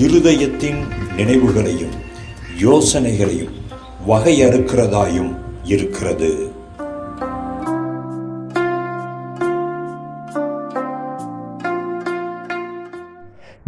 இருதயத்தின் நினைவுகளையும் யோசனைகளையும் வகையறுக்கிறதாயும் இருக்கிறது.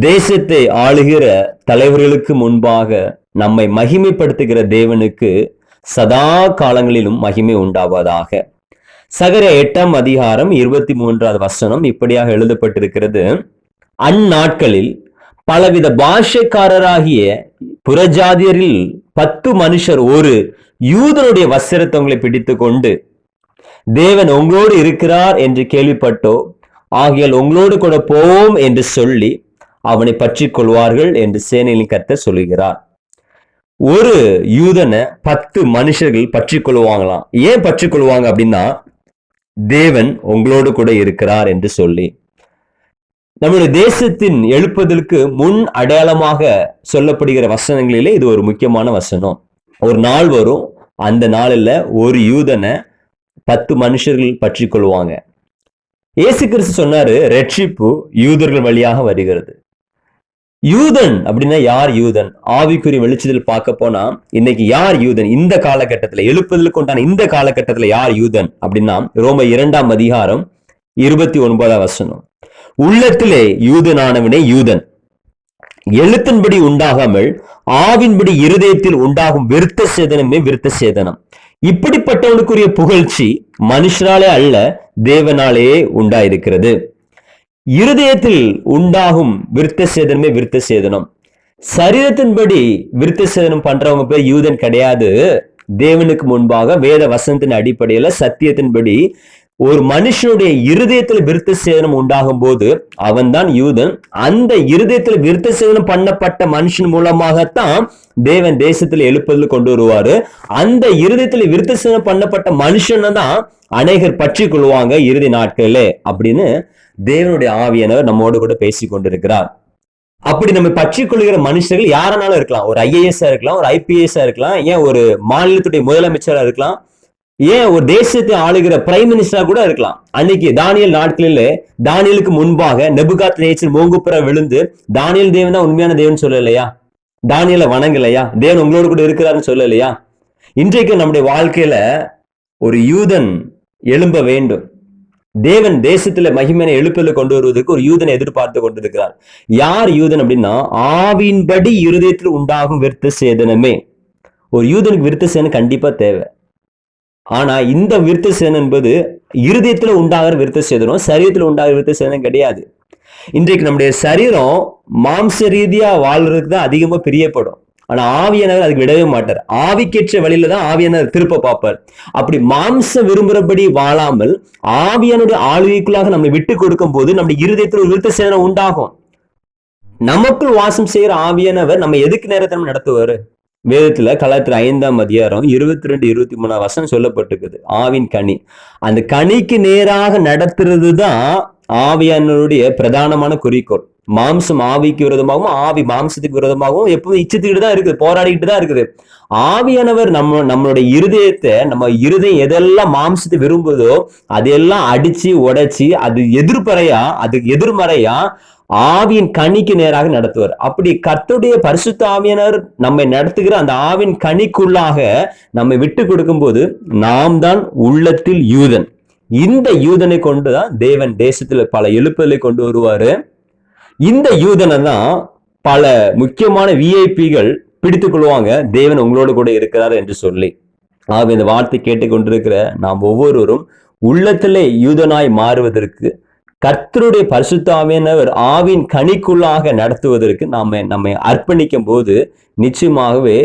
தேசத்தை ஆளுகிற தலைவர்களுக்கு முன்பாக நம்மை மகிமைப்படுத்துகிற தேவனுக்கு சதா காலங்களிலும் மகிமை உண்டாவதாக. சகர எட்டாம் அதிகாரம் இருபத்தி மூன்றாவது வசனம் இப்படியாக எழுதப்பட்டிருக்கிறது. அந்நாட்களில் பலவித பாஷைக்காரராகிய புறஜாதியரில் பத்து மனுஷர் ஒரு யூதனுடைய வஸ்திரத்தவங்களை பிடித்து கொண்டு தேவன் உங்களோடு இருக்கிறார் என்று கேள்விப்பட்டோ ஆகியால் உங்களோடு கூட போவோம் என்று சொல்லி அவனை பற்றி கொள்வார்கள் என்று சேனையின் கத்த சொல்கிறார். ஒரு யூதனை பத்து மனுஷர்கள் பற்றி கொள்வாங்களாம் ஏன் பற்றி கொள்வாங்க அப்படின்னா தேவன் உங்களோடு கூட இருக்கிறார் என்று சொல்லி. நம்முடைய தேசத்தின் எழுப்புதலுக்கு முன் அடையாளமாக சொல்லப்படுகிற வசனங்களிலே இது ஒரு முக்கியமான வசனம். ஒரு நாள் வரும் அந்த நாளில் ஒரு யூதனை பத்து மனுஷர்கள் பற்றி கொள்வாங்க. இயேசு கிறிஸ்து சொன்னாரு ரட்சிப்பு யூதர்கள் வழியாக வருகிறது. யூதன் அப்படின்னா யார் யூதன்? ஆவிக்குரிய வெளிச்சத்தில் பார்க்க போனா இன்னைக்கு யார் யூதன்? இந்த காலகட்டத்துல எழுப்புதலுக்கு உண்டான இந்த காலகட்டத்துல யார் யூதன்? அப்படின்னா ரோம இரண்டாம் அதிகாரம் இருபத்தி ஒன்பதாம் வசனம். உள்ளத்திலே யூதனானவனே யூதன். எழுத்தின்படி உண்டாகாமல் ஆவின்படி இருதயத்தில் உண்டாகும் விருத்த சேதனமே விருத்த சேதனம். இப்படிப்பட்டவனுக்குரிய புகழ்ச்சி மனுஷனாலே அல்ல தேவனாலேயே உண்டாயிருக்கிறது. இருதயத்தில் உண்டாகும் விருத்த சேதனமே விருத்த சேதனம். சரீரத்தின்படி விருத்த சேதனம் பண்றவங்க பேர் யூதன் கிடையாது. தேவனுக்கு முன்பாக வேத வசனத்தின் அடிப்படையில சத்தியத்தின்படி ஒரு மனுஷனுடைய இருதயத்தில் விருத்த சேதனம் உண்டாகும் போது அவன் தான் யூதன். அந்த இருதயத்துல விருத்த சேதனம் பண்ணப்பட்ட மனுஷன் மூலமாகத்தான் தேவன் தேசத்தில் எழுப்பதில் கொண்டு வருவாரு. அந்த இருதயத்துல விருத்த சேதனம் பண்ணப்பட்ட மனுஷனை தான் அநேகர் பற்றி கொள்வாங்க இறுதி நாட்களே அப்படின்னு தேவனுடைய ஆவியானவர் நம்மோடு கூட பேசி கொண்டிருக்கிறார். அப்படி நம்ம பற்றி கொள்கிற மனுஷர்கள் யாரனாலும் இருக்கலாம். ஒரு ஐஏஎஸ்ஸா இருக்கலாம் ஒரு ஐபிஎஸ்ஸா இருக்கலாம் ஏன் ஒரு மாநிலத்துடைய முதலமைச்சரா இருக்கலாம் ஏன் ஒரு தேசத்தை ஆளுகிற பிரைம் மினிஸ்டரா கூட இருக்கலாம். அன்னைக்கு தானியல் நாட்களில் தானியலுக்கு முன்பாக நெபுகாத் நேச்சர் மூங்குப்புற விழுந்து தானியல் தேவன் தான் உண்மையான தேவன் சொல்லலையா? தானியலை வணங்கலையா? தேவன் உங்களோட கூட இருக்கிறாருன்னு சொல்லலையா? இன்றைக்கு நம்முடைய வாழ்க்கையில ஒரு யூதன் எழும்ப வேண்டும். தேவன் தேசத்துல மகிமையான எழுப்பில கொண்டு வருவதற்கு ஒரு யூதனை எதிர்பார்த்து கொண்டிருக்கிறார். யார் யூதன் அப்படின்னா ஆவின்படி இருதயத்தில் உண்டாகும் விருத்த சேதனமே. ஒரு யூதனுக்கு விருத்த சேதனம் கண்டிப்பா தேவை. ஆனால் இந்த விருத்த சேதனம் என்பது இருதயத்தில் உண்டாகிற விருத்த சேதனம் சரீரத்தில் உண்டாகிற விருத்த சேதனம் கிடையாது. இன்றைக்கு நம்முடைய சரீரம் மாம்ச ரீதியாக வாழ்றதுக்கு தான் அதிகமாக பிரியப்படும். ஆனால் ஆவியானவர் அதுக்கு விடவே மாட்டார். ஆவிக்கேற்ற வழியில தான் ஆவியானவர் திருப்ப பார்ப்பார். அப்படி மாம்ச விரும்புகிறபடி வாழாமல் ஆவியானுடைய ஆளுகைக்குள்ளாக நம்மளை விட்டு கொடுக்கும் போது நம்முடைய இருதயத்தில் ஒரு விருத்த சேதனம் உண்டாகும். நமக்குள் வாசம் செய்கிற ஆவியானவர் நம்ம எதுக்கு நேரத்தை நம்ம நடத்துவார்? வேதத்துல கலாத்திர ஐந்தாம் அதிகாரம் இருபத்தி ரெண்டு இருபத்தி மூணாம் வசனம் சொல்லப்பட்டிருக்குது. ஆவின் கனி. அந்த கனிக்கு நேராக நடத்துறது தான் ஆவியானவருடைய பிரதானமான குறிக்கோள். மாம்சம் ஆவிக்கு விரோதமாகவும் ஆவி மாம்சத்துக்கு விரோதமாகவும் எப்பவும் இச்சத்துக்கிட்டு தான் இருக்குது போராடிக்கிட்டு தான் இருக்குது. ஆவியானவர் நம்ம நம்மளுடைய இருதயத்தை நம்ம இருதயம் எதெல்லாம் மாம்சத்தை விரும்புதோ அதையெல்லாம் அடிச்சு உடைச்சி அது எதிர்மறையா அதுக்கு எதிர்மறையா ஆவியின் கனிக்கு நேராக நடத்துவார். அப்படி கத்துடைய பரிசுத்த ஆவியினர் நம்மை நடத்துகிற அந்த ஆவின் கனிக்குள்ளாக நம்மை விட்டு கொடுக்கும்போது நாம் தான் உள்ளத்தில் யூதன். இந்த யூதனை கொண்டு தான் தேவன் தேசத்துல பல எழுப்புதலை கொண்டு வருவாரு. இந்த யூதனை தான் பல முக்கியமான விஐபிகள் பிடித்துக் கொள்வாங்க. தேவன் உங்களோடு கூட இருக்கிறார் என்று சொல்லி. ஆக இந்த வார்த்தை கேட்டுக்கொண்டிருக்கிற நாம் ஒவ்வொருவரும் உள்ளத்திலே யூதனாய் மாறுவதற்கு கர்த்தருடைய பரிசுத்தாவியனவர் ஆவின் கனிக்குள்ளாக நடத்துவதற்கு நாம நம்மை அர்ப்பணிக்கும் போது நிச்சயமாகவே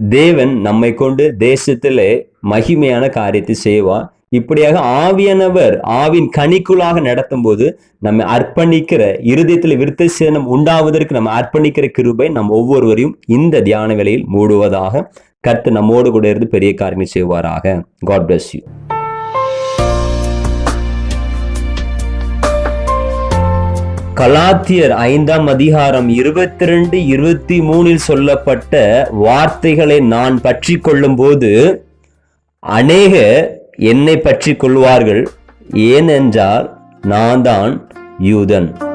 தேவன் நம்மை கொண்டு தேசத்திலே மகிமையான காரியத்தை செய்வார். இப்படியாக ஆவியானவர் ஆவின் கனிக்குள்ளாக நடத்தும் போது நம்ம அர்ப்பணிக்கிற இருதயத்தில் விருத்த சேனம் உண்டாவதற்கு நம்ம அர்ப்பணிக்கிற கிருபை நம் ஒவ்வொருவரையும் இந்த தியான வேளையில் மூடுவதாக கர்த்து நம்மோடு கூட இருந்து பெரிய காரியம் செய்வாராக. காட் பிளஸ் யூ கலாத்தியர் ஐந்தாம் அதிகாரம் இருபத்தி ரெண்டு இருபத்தி மூணில் சொல்லப்பட்ட வார்த்தைகளை நான் பற்றி கொள்ளும்போது அநேக என்னை பற்றி கொள்வார்கள். ஏனென்றால் நான் தான் யூதன்.